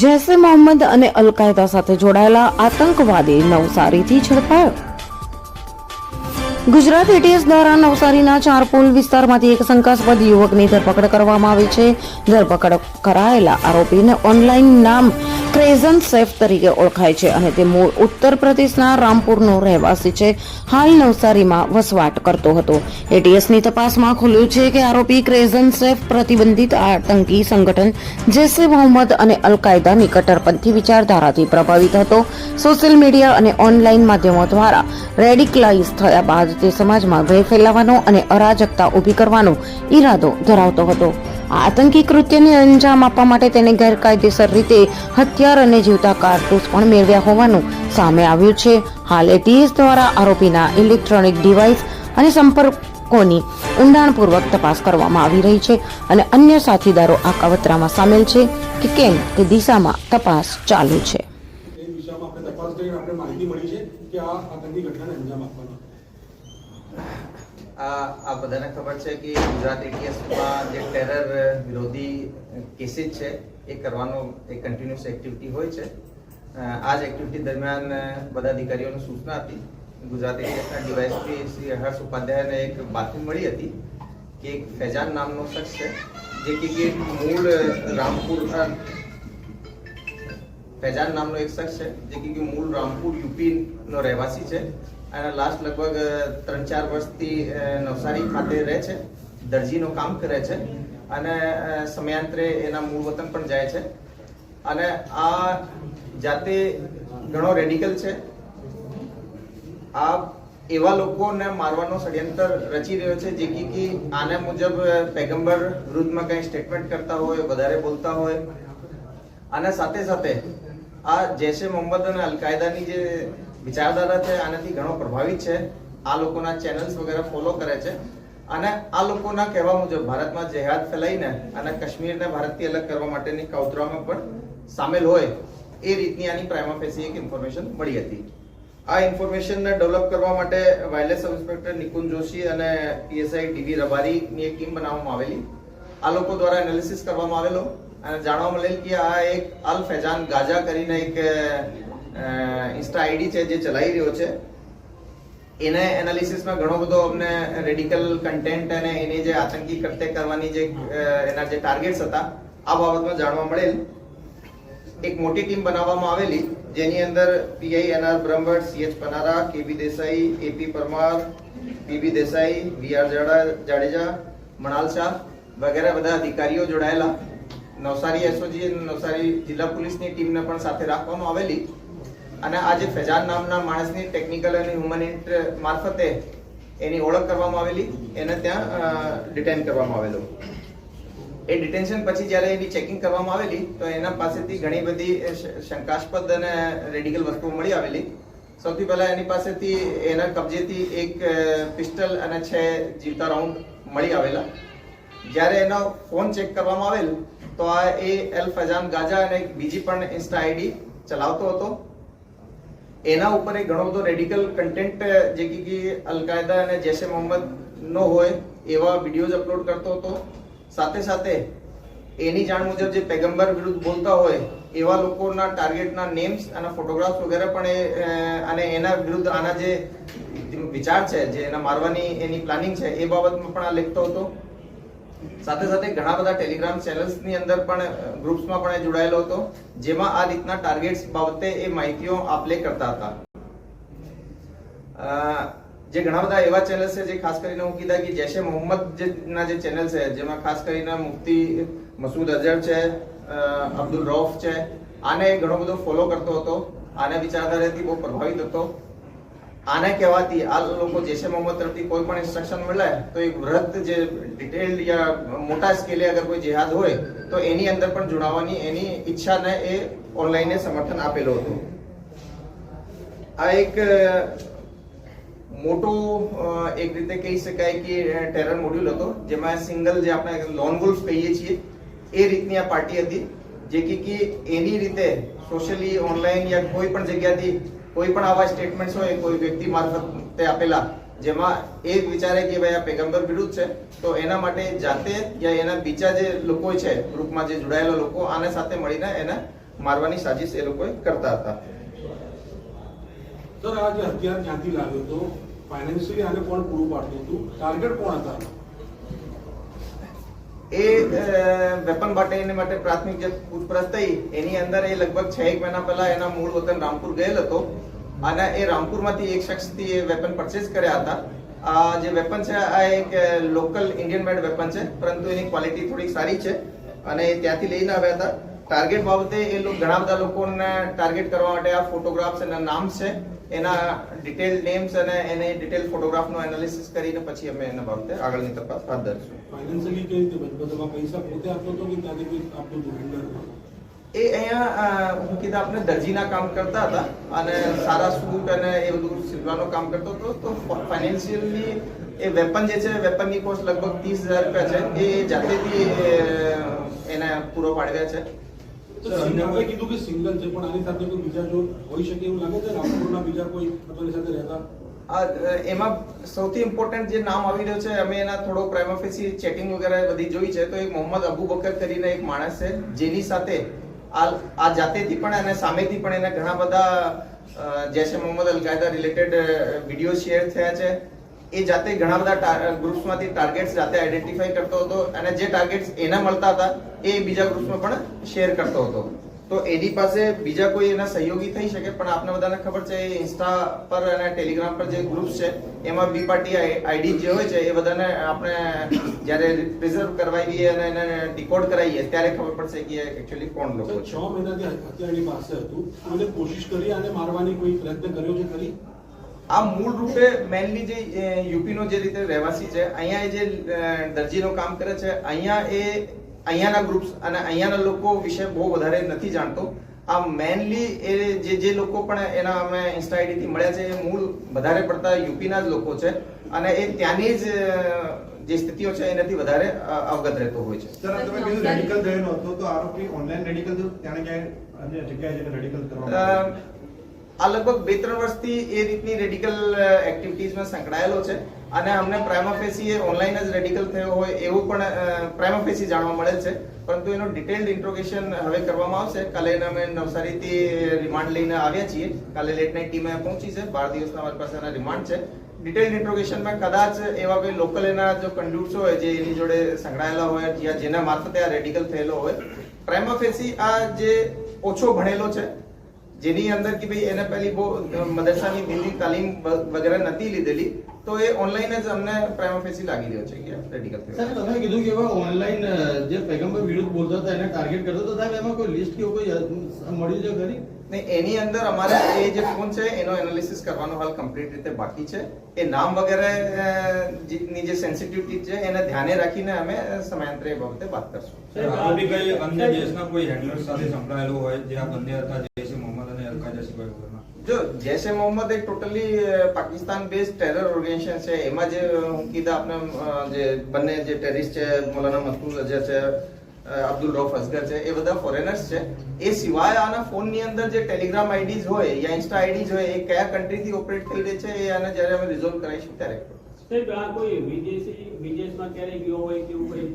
જૈસે મોહમ્મદ અને અલકાયદા સાથે જોડાયેલા આતંકવાદી નવસારીથી ઝડપાયો. ગુજરાત એટીએસ દ્વારા નવસારીના ચારપુલ વિસ્તારમાંથી એક શંકાસ્પદ યુવકની ધરપકડ કરવામાં આવી છે. ધરપકડ કરાયેલા આરોપીને ઓનલાઈન નામ ક્રેઝન સેફ તરીકે ઓળખાય છે અને તે મૂળ ઉત્તર પ્રદેશના રામપુરનો રહેવાસી છે. હાલ નવસારીમાં વસવાટ કરતો હતો. એટીએસની તપાસમાં ખુલ્યું છે કે આરોપી ક્રેઝન સેફ પ્રતિબંધિત આતંકી સંગઠન જૈસે મોહમ્મદ અને અલકાયદાની કટ્ટરપંથી વિચારધારાથી પ્રભાવિત હતો. સોશિયલ મીડિયા અને ઓનલાઈન માધ્યમો દ્વારા રેડિકલાઇઝ થયા બાદ તે સમાજમાં ભય ફેલાવવાનો અને અરાજકતા ઊભી કરવાનો ઈરાદો ધરાવતો હતો. આતંકી કૃત્યને અંજામ આપવા માટે તેને ગેરકાયદેસર રીતે હથિયાર અને જીવતા કારતૂસ પણ મેળવ્યા હોવાનું સામે આવ્યું છે. હાલ એટીએસ દ્વારા આરોપીના ઇલેક્ટ્રોનિક ડિવાઇસ અને સંપર્કોની ઊંડાણપૂર્વક તપાસ કરવામાં આવી રહી છે અને અન્ય સાથીદારો આ કાવતરામાં સામેલ છે કે કેમ તે દિશામાં તપાસ ચાલુ છે. આપણે માહિતી મળી છે કે આ આતંકી ઘટનાને અંજામ આ આ બધાને ખબર છે કે ગુજરાત એટીએસમાં જે ટેરર વિરોધી કેસીસ છે, એ કરવાનો એક કન્ટિન્યુઅસ એક્ટિવિટી હોય છે. આ જ એક્ટિવિટી દરમિયાન બધા અધિકારીઓને સૂચના હતી ગુજરાત એટીએસના ડીવાયએસપી શ્રી હર્ષ ઉપાધ્યાયને એક બાતમી મળી હતી કે એક ફૈજાન નામનો શખ્સ છે, જે કે મૂળ રામપુર ફેજાન નામનો એક શખ્સ છે, જે કે મૂળ રામપુર, યુપીનો રહેવાસી છે. અને લાસ્ટ લગભગ ત્રણ ચાર વર્ષથી નવસારી ખાતે રહે છે. દરજીનું કામ કરે છે. અને સમયાંતરે એના મૂળ વતન પણ જાય છે. અને આ જાતે ઘણો રેડિકલ છે. આ એવા લોકોને મારવાનો ષડયંત્ર રચી રહ્યો છે, જે કે આના મુજબ પેગમ્બર વિરુદ્ધમાં કંઈ સ્ટેટમેન્ટ કરતા હોય, વધારે બોલતા હોય. અને સાથે સાથે આ જૈશે મોહમ્મદ અને અલકાયદાની જે વિચારધારા છે, આનાથી ઘણો પ્રભાવિત છે. આ લોકોના ચેનલ્સ વગેરે ફોલો કરે છે. અને આ લોકોના કહેવા મુજબ ભારતમાં જેહાદ ફેલાઈને અને કાશ્મીરને ભારતથી અલગ કરવા માટેની કૌતરામાં પણ સામેલ હોય, એ રીતની આની પ્રાઇમા ફેસી એક ઇન્ફોર્મેશન મળી હતી. આ ઇન્ફોર્મેશનને ડેવલપ કરવા માટે wireless sub inspector Nikunj Joshi અને પીએસઆઈ ડીવી રબારીની એક ટીમ બનાવવામાં આવેલી. આ લોકો દ્વારા એનાલિસિસ કરવામાં આવેલો અને જાણવા મળેલ કે આ એક અલ ફૈજાન ગાજા કરીને એક ઇન્સ્ટા આઈડી છે જે ચલાવી રહ્યો છે. એને એનાલિસિસમાં ઘણો બધો અમને રેડિકલ કન્ટેન્ટ અને એની જે આતંકી કરતે કરવાની જે એના જે ટાર્ગેટ્સ હતા, આ બાબતમાં જાણવા મળેલ. એક મોટી ટીમ બનાવવામાં આવેલી, જેની અંદર PI NR Brahmbhatt CH Panara KB Desai AP Parmar PB Desai VR Jadeja Manal Shah વગેરે બધા અધિકારીઓ જોડાયેલા. નવસારી એસઓજી નવસારી જિલ્લા પોલીસની ટીમને પણ સાથે રાખવામાં આવેલી. અને આ જે ફેજાન નામના માણસની ટેકનિકલ અને હ્યુમન મારફતે એની ઓળખ કરવામાં આવેલી, એને ત્યાં ડિટેન કરવામાં આવેલો. એ ડિટેન્શન પછી જ્યારે એની ચેકિંગ કરવામાં આવેલી, તો એના પાસેથી ઘણી બધી શંકાસ્પદ અને રેડિકલ વસ્તુઓ મળી આવેલી. સૌથી પહેલા એની પાસેથી એના કબજેથી એક પિસ્ટલ અને છ જીવતા રાઉન્ડ મળી આવેલા. જ્યારે એનો ફોન ચેક કરવામાં આવેલ, તો આ એ એલ ફજાન ગાજા અને એક બીજી પણ ઇન્સ્ટા આઈડી ચલાવતો હતો. એના ઉપર એક ઘણો બધો રેડિકલ કન્ટેન્ટ જે કે અલકાયદા અલ કાયદા અને જૈશે મોહમ્મદ નો હોય, એવા વિડીયોઝ અપલોડ કરતો હતો. સાથે સાથે એની જાણ મુજબ જે પેગમ્બર વિરુદ્ધ બોલતા હોય, એવા લોકોના ટાર્ગેટના નેમ્સ અને ફોટોગ્રાફ્સ વગેરે પણ એ અને એના વિરુદ્ધ આના જે વિચાર છે, જે એના મારવાની એની પ્લાનિંગ છે, એ બાબતમાં પણ આ લખતો હતો. સાથે સાથે ઘણા બધા ટેલિગ્રામ ચેનલ્સની અંદર પણ ગ્રુપ્સમાં પણ જોડાયેલો હતો, જેમાં આ રીતના ટાર્ગેટ્સ બાબતે એ માહિતીઓ આપલે કરતા હતા. જે ઘણા બધા એવા ચેનલ્સ છે, જે ખાસ કરીને હું કીધા કે જૈશે મોહમ્મદ ના જે ચેનલ છે, જેમાં ખાસ કરીને મુફ્તી મસૂદ અઝહર છે અબ્દુલ રૌફ છે, આને ઘણો બધો ફોલો કરતો હતો. આને વિચારધારાથી બહુ પ્રભાવિત હતો. આને કહેવાતી આ લોકો જૈશે મોહમ્મદ તરફથી કોઈ પણ ઇન્સ્ટ્રક્શન મળે, તો એક વ્રત જે ડિટેલ્ડ યા મોટા સ્કેલે અગર કોઈ જેહાદ હોય, તો એની અંદર પણ જોડાવાની એની ઈચ્છાને એ ઓનલાઈન સમર્થન આપેલું હતું. આ એક મોટું એક રીતે કહી શકાય કે ટેરર મોડ્યુલ હતો, જેમાં સિંગલ જે આપણે લોન વુલ્ફ કહીએ છીએ, એ રીતની આ પાર્ટી હતી. જે કે એની રીતે સોશિયલી ઓનલાઈન યા કોઈ પણ જગ્યાથી કોઈ પણ આવા સ્ટેટમેન્ટ્સ હોય, કોઈ વ્યક્તિ મારફતે આપેલા, જેમાં એ વિચારે કે ભાઈ આ પેગમ્બર વિરુદ્ધ છે, તો એના માટે જાતે યા એના બીજા જે લોકો છે, ગ્રુપમાં જે જોડાયેલા લોકો, આને સાથે મળીને એને મારવાની સાજિશ એ લોકોએ કરતા હતા. સર, આ જે હથિયાર ક્યાંથી લાવ્યો હતો? ફાઇનાન્શિયલી આને કોણ પૂરું પાડતું હતું? ટાર્ગેટ કોણ હતા? એ વેપન માટે માટે પ્રાથમિક જે પૂછપરછ થઈ, એની અંદર એ લગભગ છ એક મહિના પહેલા એના મૂળ વતન રામપુર ગયેલ હતો. અને એ રામપુરમાંથી એક શખ્સથી એ વેપન પરચેસ કર્યા હતા. આ જે વેપન છે, આ એક લોકલ ઇન્ડિયન મેડ વેપન છે, પરંતુ એની ક્વોલિટી થોડી સારી છે. અને ત્યાંથી લઈને આવ્યા હતા. ટાર્ગેટ બાબતે એ લોકો ઘણા બધા લોકોને ટાર્ગેટ કરવા માટે આ ફોટોગ્રાફ્સ એના નામ છે. એના ડિટેલ નેમ્સ અને એને ડિટેલ ફોટોગ્રાફનું એનાલિસિસ કરીને પછી અમે એના બાબતે આગળની તપાસ હાથ ધરશું. ફાઇનાન્શિયલી કઈ રીતે બધામાં પૈસા પોતે આપતો હતો કે ત્યાંથી કોઈ આપતો હતું એ અહીંયા હું કીધા આપણે દરજીના કામ કરતા હતા અને સારા સૂટ અને એ બધું સીવવાનું કામ કરતો હતો. તો ફાઇનાન્શિયલી એ વેપન જે છે વેપનની કોસ્ટ લગભગ ત્રીસ હજાર રૂપિયા છે. એ જાતેથી એને પૂરો પાડવ્યા છે. તો આપણે કીધું કે સિંગલ છે પણ આની સાથે કોઈ બીજા જો હોઈ શકે એવું લાગે છે? રામપુરના બીજા કોઈ પોતાની સાથે રહેતા? આ એમાં સૌથી ઇમ્પોર્ટન્ટ જે નામ આવી રહ્યો છે અમે એના થોડો પ્રાઇમોફેસી ચેટિંગ વગેરે બધી જોઈ છે તો એક મોહમ્મદ અબુ બકર કરીને એક માણસ છે જેની સાથે આ આ જાતેથી પણ અને સામેથી પણ એને ઘણા બધા Jaishe Mohammad Al Qaeda related video share થયા છે. એ જાતે ઘણા બધા ગ્રુપ્સમાંથી ટાર્ગેટ્સ જાતે આઈડેન્ટિફાઈ કરતો હતો અને જે ટાર્ગેટ્સ એના મળતા હતા એ બીજા ગ્રુપ્સમાં પણ શેર કરતો હતો. તો એની પાસે બીજા કોઈ એના સહયોગી થઈ શકે પણ આપને બધાને ખબર છે એ ઇન્સ્ટા પર અને ટેલિગ્રામ પર જે ગ્રુપ્સ છે એમાં બી પાર્ટી આઈડી જે હોય છે એ બધાને આપણે જ્યારે રિઝર્વ કરવાઈએ અને એને ડીકોડ કરાવીએ ત્યારે ખબર પડશે કે એકચ્યુઅલી કોણ લોકો છ. મહિનાથી હત્યાની પાસે હતું. તો કોશિશ કરી અને મારવાની કોઈ પ્રયત્ન કર્યો છે ખરી? આ મૂળ રૂપે મેનલી જે યુપી નો જે રીતે રહેવાસી છે અહીંયા જે દરજીનું કામ કરે છે અહીંયા એ અહીંયાના ગ્રુપ્સ અને અહીંયાના લોકો વિશે બહુ વધારે નથી જાણતો. આ મેનલી એ જે જે લોકો પણ એના અમે ઇન્સ્ટા આઈડીથી મળ્યા છે એ મૂળ વધારે પડતા યુપીના જ લોકો છે. અને એ ત્યાંની જ જે સ્થિતિઓ છે એનાથી વધારે અવગત રહેતો હોય છે. સર તમે કીધું રેડિકલ થયેલો હતો તો આરોપી ઓનલાઈન રેડિકલ થયું ત્યારે ક્યાંય અન્ય જગ્યાએ જઈને રેડિકલ કરવામાં? આ લગભગ બે ત્રણ વર્ષથી એ રીતની રેડિકલ એક્ટિવિટીઝમાં સંકળાયેલો છે. અને અમને પ્રાઇમોફેસી એ ઓનલાઈન જ રેડિકલ થયો હોય એવું પણ પ્રાઇમોફેસી જાણવા મળેલ છે. પરંતુ એનો ડિટેલ્ડ ઇન્ટ્રોગેશન હવે કરવામાં આવશે. કાલે અમે નવસારીથી રિમાન્ડ લઈને આવ્યા છીએ. કાલે લેટ નાઇટ ટીમે પહોંચી છે. બાર દિવસના અમારી પાસે એના રિમાન્ડ છે. ડિટેલ્ડ ઇન્ટ્રોગેશનમાં કદાચ એવા કોઈ લોકલ એના જો કન્ડ્યુટ્સ હોય, જે એની જોડે સંકળાયેલા હોય જ્યાં જેના મારફતે આ રેડિકલ થયેલો હોય. પ્રાઇમોફેસી આ જે ઓછો ભણેલો છે જેની અંદર કે ભાઈ એને પહેલી બહુ મદરસાની દિલ્હી તાલીમ વગેરે નથી લીધેલી તો એ ઓનલાઈન જ અમને પ્રાઇમાફેસી લાગી રહ્યો છે કે રેડિકલ થયો સર તમે કીધું કે એવા ઓનલાઈન જે પેગમ્બર વિરુદ્ધ બોલતા હતા એને ટાર્ગેટ કરતો હતા સાહેબ એમાં કોઈ લિસ્ટ કે કોઈ મળ્યું છે ખરી? ને એની અંદર અમારે એ જે ફોન છે એનો એનાલિસિસ કરવાનો હાલ કમ્પ્લીટ રીતે બાકી છે. એ નામ વગેરે જે- ની જે સેન્સિટિવિટી છે એને ધ્યાને રાખીને અમે સમયાંતરે એ બાબતે વાત કરશું. બી કઈ અન્ય દેશના કોઈ હેન્ડલર સાથે સંકળાયેલો હોય જે આ બંને હતા જો જૈશ એ મોહમ્મદ એક totally Pakistan base terror organisation છે એમાં જે હું કીધા આપણે જે બંને જે ટેરિસ્ટ છે મૌલાના મસૂદ અજર છે અબ્દુલ રૌફ અસગર છે એ બધા ફોરેનર્સ છે એ સિવાય આના ફોનની અંદર જે ટેલિગ્રામ આઈડીઝ હોય યા ઇન્સ્ટા આઈડીઝ હોય એ કયા કન્ટ્રીથી ઓપરેટ થઈ રહી છે એ આને જ્યારે અમે રિઝોલ્વ કરાવીશું ત્યારે. સાહેબ આ કોઈ વિદેશી વિદેશમાં ક્યારેય ગયો હોય કે એવું કઈ